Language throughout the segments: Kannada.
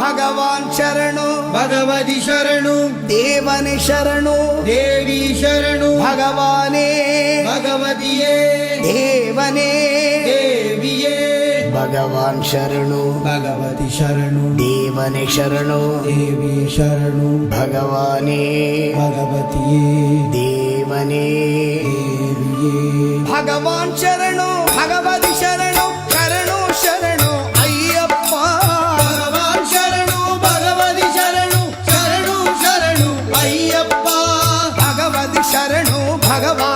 భగవాన్ శరణు భగవతి శరణు దేవని శరణు దేవి శరణు భగవానే భగవతియే దేవనే దేవియే భగవాన్ శరణు భగవతి శరణు దేవని శరణు దేవి శరణు భగవానే భగవతియే దేవనే దేవియే. భగవాన్ శరణు భగవతి 哪个吧？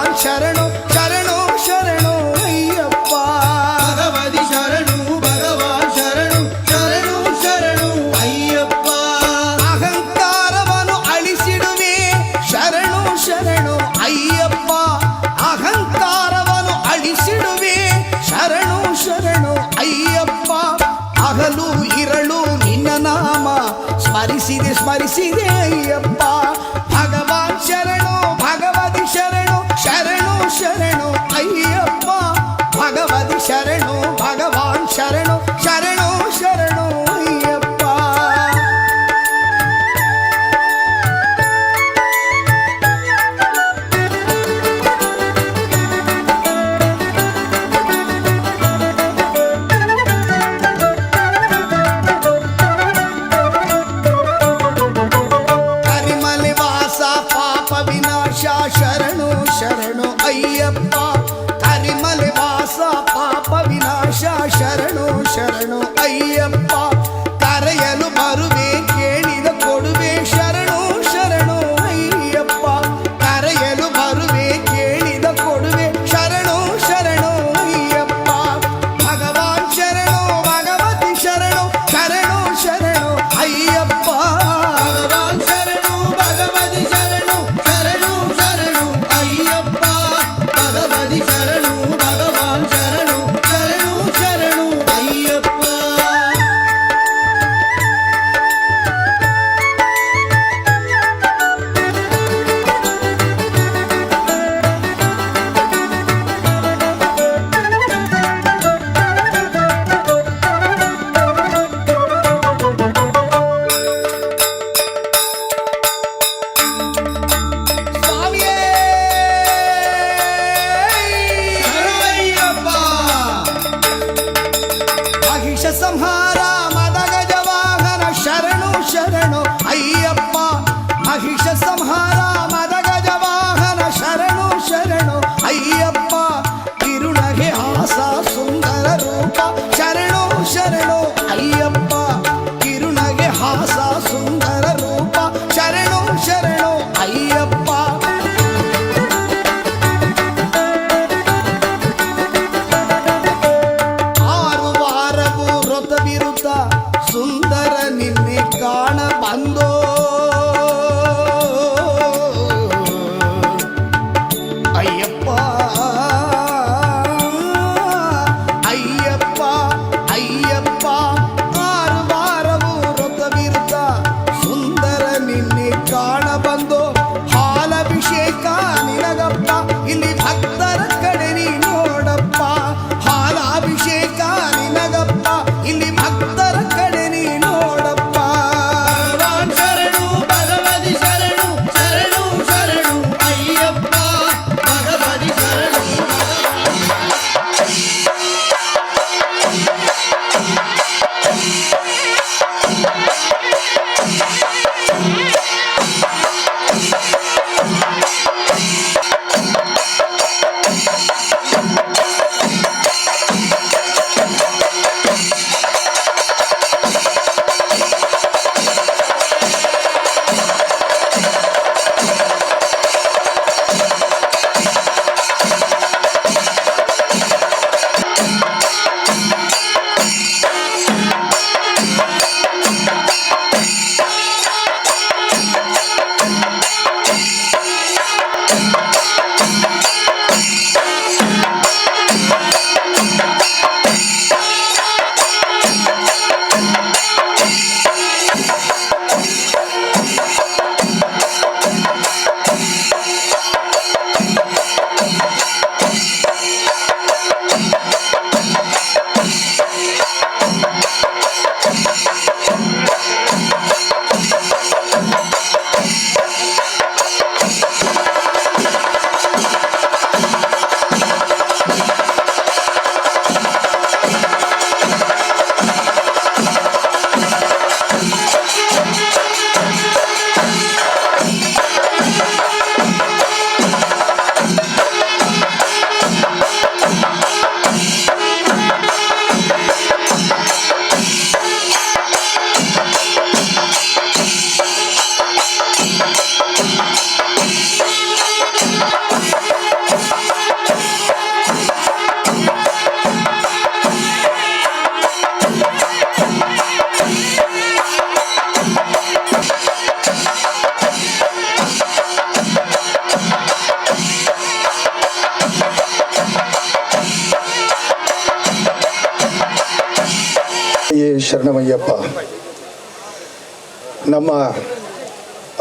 ನಮ್ಮ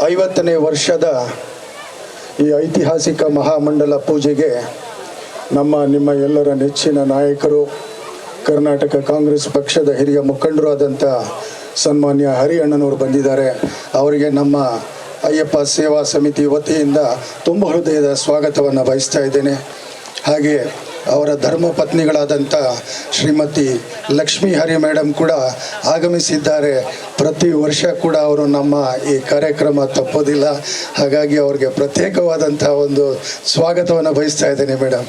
ಐವತ್ತನೇ ವರ್ಷದ ಈ ಐತಿಹಾಸಿಕ ಮಹಾಮಂಡಲ ಪೂಜೆಗೆ ನಮ್ಮ, ನಿಮ್ಮ ಎಲ್ಲರ ನೆಚ್ಚಿನ ನಾಯಕರು, ಕರ್ನಾಟಕ ಕಾಂಗ್ರೆಸ್ ಪಕ್ಷದ ಹಿರಿಯ ಮುಖಂಡರು ಆದಂಥ ಸನ್ಮಾನ್ಯ ಹರಿಯಣ್ಣನವರು ಬಂದಿದ್ದಾರೆ. ಅವರಿಗೆ ನಮ್ಮ ಅಯ್ಯಪ್ಪ ಸೇವಾ ಸಮಿತಿ ವತಿಯಿಂದ ತುಂಬ ಹೃದಯದ ಸ್ವಾಗತವನ್ನು ಬಯಸ್ತಾ ಇದ್ದೇನೆ. ಹಾಗೆ ಅವರ ಧರ್ಮ ಪತ್ನಿಗಳಾದಂಥ ಶ್ರೀಮತಿ ಲಕ್ಷ್ಮೀ ಹರಿ ಮೇಡಮ್ ಕೂಡ ಆಗಮಿಸಿದ್ದಾರೆ. ಪ್ರತಿ ವರ್ಷ ಕೂಡ ಅವರು ನಮ್ಮ ಈ ಕಾರ್ಯಕ್ರಮ ತಪ್ಪೋದಿಲ್ಲ. ಹಾಗಾಗಿ ಅವ್ರಿಗೆ ಪ್ರತ್ಯೇಕವಾದಂಥ ಒಂದು ಸ್ವಾಗತವನ್ನು ಬಯಸ್ತಾ ಇದ್ದೇನೆ ಮೇಡಮ್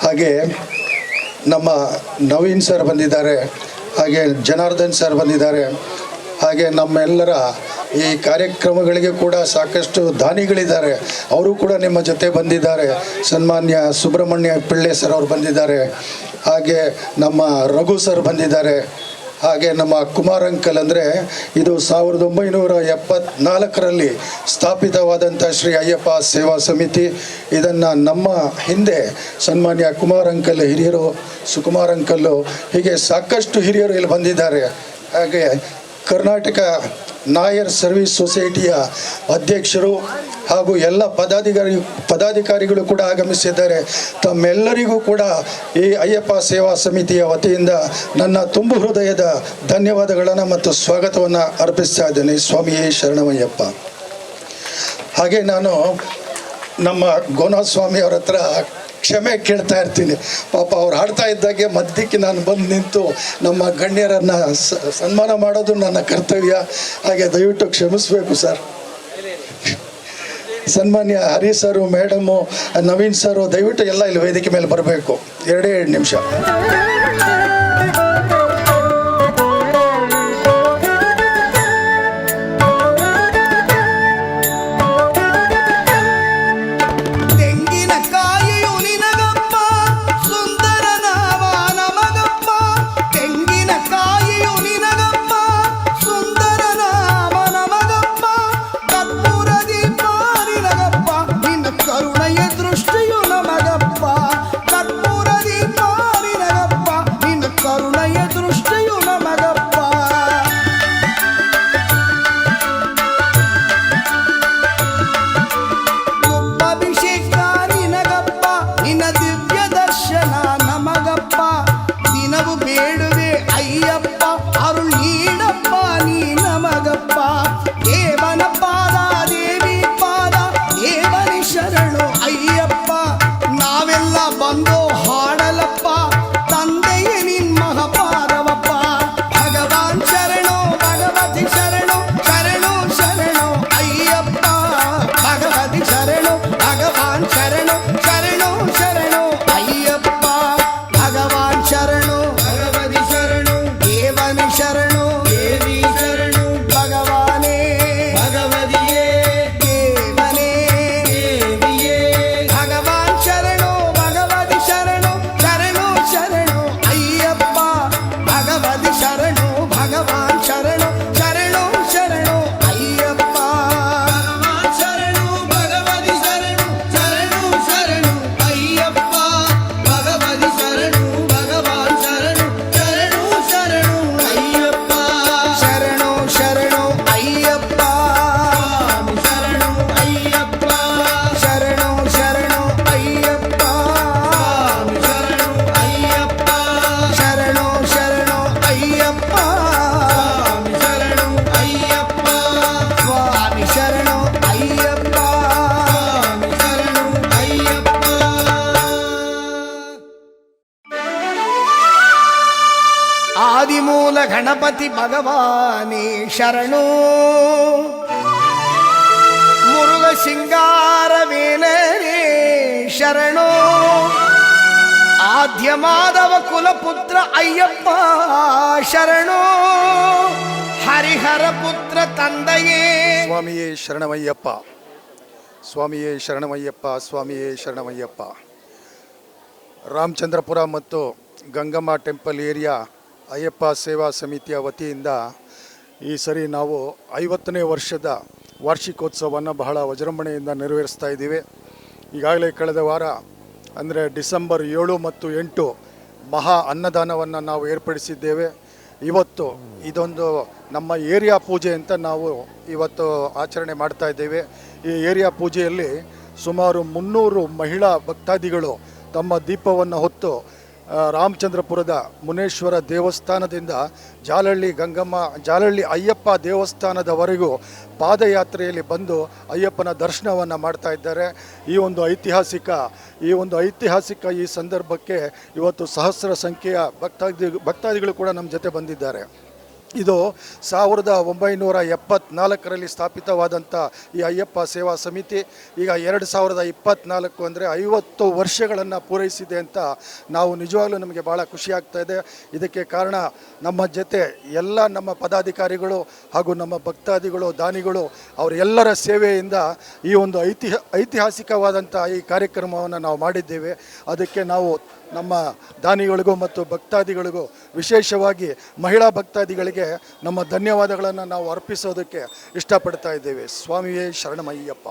ಹಾಗೆ ನಮ್ಮ ನವೀನ್ ಸರ್ ಬಂದಿದ್ದಾರೆ. ಹಾಗೆ ಜನಾರ್ದನ್ ಸರ್ ಬಂದಿದ್ದಾರೆ. ಹಾಗೆ ನಮ್ಮೆಲ್ಲರ ಈ ಕಾರ್ಯಕ್ರಮಗಳಿಗೆ ಕೂಡ ಸಾಕಷ್ಟು ದಾನಿಗಳಿದ್ದಾರೆ. ಅವರು ಕೂಡ ನಿಮ್ಮ ಜೊತೆ ಬಂದಿದ್ದಾರೆ. ಸನ್ಮಾನ್ಯ ಸುಬ್ರಹ್ಮಣ್ಯ ಪಿಳ್ಳೆ ಸರ್ ಅವರು ಬಂದಿದ್ದಾರೆ. ಹಾಗೆ ನಮ್ಮ ರಘು ಸರ್ ಬಂದಿದ್ದಾರೆ. ಹಾಗೆ ನಮ್ಮ ಕುಮಾರ್ ಅಂಕಲ್ ಅಂದರೆ ಇದು ಸಾವಿರದ ಒಂಬೈನೂರ ಎಪ್ಪತ್ನಾಲ್ಕರಲ್ಲಿ ಸ್ಥಾಪಿತವಾದಂಥ ಶ್ರೀ ಅಯ್ಯಪ್ಪ ಸೇವಾ ಸಮಿತಿ. ಇದನ್ನು ನಮ್ಮ ಹಿಂದೆ ಸನ್ಮಾನ್ಯ ಕುಮಾರ್ ಅಂಕಲ್ ಹಿರಿಯರು, ಸುಕುಮಾರ್ ಅಂಕಲ್ಲು ಹೀಗೆ ಸಾಕಷ್ಟು ಹಿರಿಯರು ಇಲ್ಲಿ ಬಂದಿದ್ದಾರೆ. ಹಾಗೆ ಕರ್ನಾಟಕ ನಾಯರ್ ಸರ್ವಿಸ್ ಸೊಸೈಟಿಯ ಅಧ್ಯಕ್ಷರು ಹಾಗೂ ಎಲ್ಲ ಪದಾಧಿಕಾರಿ ಪದಾಧಿಕಾರಿಗಳು ಕೂಡ ಆಗಮಿಸಿದ್ದಾರೆ. ತಮ್ಮೆಲ್ಲರಿಗೂ ಕೂಡ ಈ ಅಯ್ಯಪ್ಪ ಸೇವಾ ಸಮಿತಿಯ ವತಿಯಿಂದ ನನ್ನ ತುಂಬು ಹೃದಯದ ಧನ್ಯವಾದಗಳನ್ನು ಮತ್ತು ಸ್ವಾಗತವನ್ನು ಅರ್ಪಿಸ್ತಾ ಇದ್ದೇನೆ. ಸ್ವಾಮಿಯೇ ಶರಣಮಯ್ಯಪ್ಪ. ಹಾಗೆ ನಾನು ನಮ್ಮ ಗೋನಾಥ ಸ್ವಾಮಿ ಅವರ ಹತ್ರ ಕ್ಷಮೆ ಕೇಳ್ತಾ ಇರ್ತೀನಿ. ಪಾಪ ಅವ್ರು ಹಾಡ್ತಾ ಇದ್ದಾಗೆ ಮಧ್ಯಕ್ಕೆ ನಾನು ಬಂದು ನಿಂತು ನಮ್ಮ ಗಣ್ಯರನ್ನು ಸನ್ಮಾನ ಮಾಡೋದು ನನ್ನ ಕರ್ತವ್ಯ. ಹಾಗೆ ದಯವಿಟ್ಟು ಕ್ಷಮಿಸಬೇಕು ಸರ್. ಸನ್ಮಾನ್ಯ ಹರಿ ಸರು, ಮೇಡಮು, ನವೀನ್ ಸರು, ದಯವಿಟ್ಟು ಎಲ್ಲ ಇಲ್ಲಿ ವೇದಿಕೆ ಮೇಲೆ ಬರಬೇಕು. ಎರಡೇ ಎರಡು ನಿಮಿಷ. ಭಗವಾನೇ ಶರಣು. ಮುರುಘ ಸಿಂಗಾರ ವೇಲರೇ ಶರಣು. ಆದ್ಯ ಮಾಧವ ಕುಲಪುತ್ರ ಅಯ್ಯಪ್ಪ ಶರಣು. ಹರಿಹರ ಪುತ್ರ ತಂದೆಯೇ. ಸ್ವಾಮಿಯೇ ಶರಣಮಯ್ಯಪ್ಪ. ಸ್ವಾಮಿಯೇ ಶರಣಮಯ್ಯಪ್ಪ ಸ್ವಾಮಿಯೇ ಶರಣಮಯ್ಯಪ್ಪ. ರಾಮಚಂದ್ರಪುರ ಮತ್ತು ಗಂಗಮ್ಮ ಟೆಂಪಲ್ ಏರಿಯಾ ಅಯ್ಯಪ್ಪ ಸೇವಾ ಸಮಿತಿಯ ವತಿಯಿಂದ ಈ ಸರಿ ನಾವು ಐವತ್ತನೇ ವರ್ಷದ ವಾರ್ಷಿಕೋತ್ಸವವನ್ನು ಬಹಳ ವಿಜೃಂಭಣೆಯಿಂದ ನೆರವೇರಿಸ್ತಾ ಇದ್ದೀವಿ. ಈಗಾಗಲೇ ಕಳೆದ ವಾರ, ಅಂದರೆ ಡಿಸೆಂಬರ್ ಏಳು ಮತ್ತು ಎಂಟು ಮಹಾ ಅನ್ನದಾನವನ್ನು ನಾವು ಏರ್ಪಡಿಸಿದ್ದೇವೆ. ಇವತ್ತು ಇದೊಂದು ನಮ್ಮ ಏರಿಯಾ ಪೂಜೆ ಅಂತ ನಾವು ಇವತ್ತು ಆಚರಣೆ ಮಾಡ್ತಾ ಇದ್ದೇವೆ. ಈ ಏರಿಯಾ ಪೂಜೆಯಲ್ಲಿ ಸುಮಾರು ಮುನ್ನೂರು ಮಹಿಳಾ ಭಕ್ತಾದಿಗಳು ತಮ್ಮ ದೀಪವನ್ನು ಹೊತ್ತು ರಾಮಚಂದ್ರಪುರದ ಮುನೇಶ್ವರ ದೇವಸ್ಥಾನದಿಂದ ಜಾಲಹಳ್ಳಿ ಗಂಗಮ್ಮ ಜಾಲಹಳ್ಳಿ ಅಯ್ಯಪ್ಪ ದೇವಸ್ಥಾನದವರೆಗೂ ಪಾದಯಾತ್ರೆಯಲ್ಲಿ ಬಂದು ಅಯ್ಯಪ್ಪನ ದರ್ಶನವನ್ನು ಮಾಡ್ತಾ ಇದ್ದಾರೆ. ಈ ಒಂದು ಐತಿಹಾಸಿಕ, ಈ ಒಂದು ಐತಿಹಾಸಿಕ ಈ ಸಂದರ್ಭಕ್ಕೆ ಇವತ್ತು ಸಹಸ್ರ ಸಂಖ್ಯೆಯ ಭಕ್ತಾದಿ, ಭಕ್ತಾದಿಗಳು ಕೂಡ ನಮ್ಮ ಜೊತೆ ಬಂದಿದ್ದಾರೆ. ಇದು ಸಾವಿರದ ಒಂಬೈನೂರ ಎಪ್ಪತ್ನಾಲ್ಕರಲ್ಲಿ ಸ್ಥಾಪಿತವಾದಂಥ ಈ ಅಯ್ಯಪ್ಪ ಸೇವಾ ಸಮಿತಿ. ಈಗ ಎರಡು ಸಾವಿರದ ಇಪ್ಪತ್ನಾಲ್ಕು ಅಂದರೆ ಐವತ್ತು ವರ್ಷಗಳನ್ನು ಪೂರೈಸಿದೆ ಅಂತ ನಾವು ನಿಜವಾಗ್ಲೂ ನಮಗೆ ಭಾಳ ಖುಷಿ ಆಗ್ತಾ ಇದೆ. ಇದಕ್ಕೆ ಕಾರಣ ನಮ್ಮ ಜೊತೆ ಎಲ್ಲ ನಮ್ಮ ಪದಾಧಿಕಾರಿಗಳು ಹಾಗೂ ನಮ್ಮ ಭಕ್ತಾದಿಗಳು, ದಾನಿಗಳು ಅವರೆಲ್ಲರ ಸೇವೆಯಿಂದ ಈ ಒಂದು ಐತಿಹ ಐತಿಹಾಸಿಕವಾದಂಥ ಈ ಕಾರ್ಯಕ್ರಮವನ್ನು ನಾವು ಮಾಡಿದ್ದೇವೆ. ಅದಕ್ಕೆ ನಾವು ನಮ್ಮ ದಾನಿಗಳಿಗೂ ಮತ್ತು ಭಕ್ತಾದಿಗಳಿಗೂ ವಿಶೇಷವಾಗಿ ಮಹಿಳಾ ಭಕ್ತಾದಿಗಳಿಗೆ ನಮ್ಮ ಧನ್ಯವಾದಗಳನ್ನು ನಾವು ಅರ್ಪಿಸೋದಕ್ಕೆ ಇಷ್ಟಪಡ್ತಾ ಇದ್ದೇವೆ. ಸ್ವಾಮಿಯೇ ಶರಣಮಯ್ಯಪ್ಪ.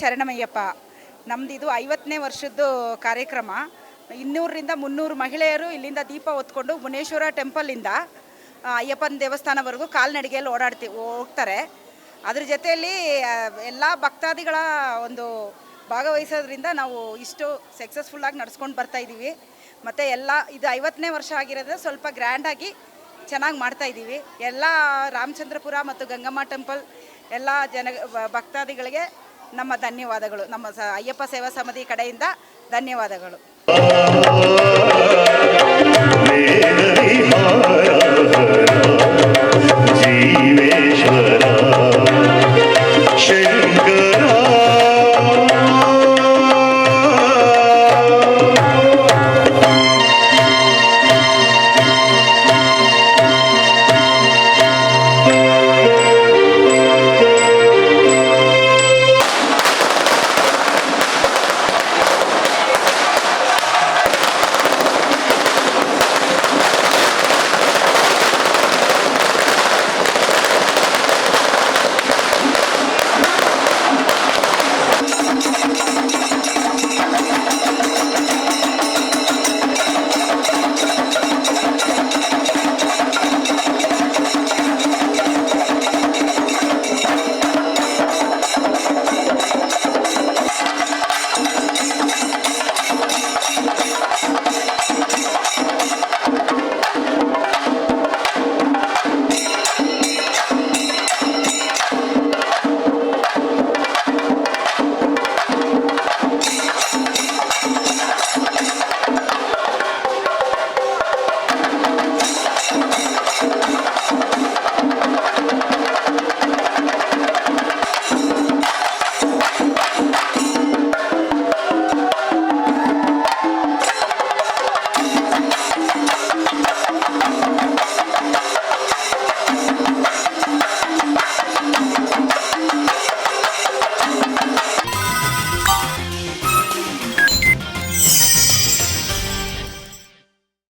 ಶರಣಮಯ್ಯಪ್ಪ. ನಮ್ದು ಇದು ಐವತ್ತನೇ ವರ್ಷದ್ದು ಕಾರ್ಯಕ್ರಮ. ಇನ್ನೂರರಿಂದ ಮುನ್ನೂರು ಮಹಿಳೆಯರು ಇಲ್ಲಿಂದ ದೀಪ ಹೊತ್ಕೊಂಡು ಮುನೇಶ್ವರ ಟೆಂಪಲಿಂದ ಅಯ್ಯಪ್ಪನ ದೇವಸ್ಥಾನವರೆಗೂ ಕಾಲ್ನಡಿಗೆಯಲ್ಲಿ ಓಡಾಡ್ತಿ, ಹೋಗ್ತಾರೆ. ಅದ್ರ ಜೊತೆಯಲ್ಲಿ ಎಲ್ಲ ಭಕ್ತಾದಿಗಳ ಒಂದು ಭಾಗವಹಿಸೋದ್ರಿಂದ ನಾವು ಇಷ್ಟು ಸಕ್ಸಸ್ಫುಲ್ಲಾಗಿ ನಡ್ಸ್ಕೊಂಡು ಬರ್ತಾ ಇದ್ದೀವಿ ಮತ್ತು ಎಲ್ಲ, ಇದು ಐವತ್ತನೇ ವರ್ಷ ಆಗಿರೋದ್ರೆ ಸ್ವಲ್ಪ ಗ್ರ್ಯಾಂಡಾಗಿ ಚೆನ್ನಾಗಿ ಮಾಡ್ತಾ ಇದ್ದೀವಿ ಎಲ್ಲ ರಾಮಚಂದ್ರಪುರ ಮತ್ತು ಗಂಗಮ್ಮ ಟೆಂಪಲ್ ಎಲ್ಲ ಜನ, ಭಕ್ತಾದಿಗಳಿಗೆ ನಮ್ಮ ಧನ್ಯವಾದಗಳು. ನಮ್ಮ ಅಯ್ಯಪ್ಪ ಸೇವಾ ಸಮಿತಿ ಕಡೆಯಿಂದ ಧನ್ಯವಾದಗಳು.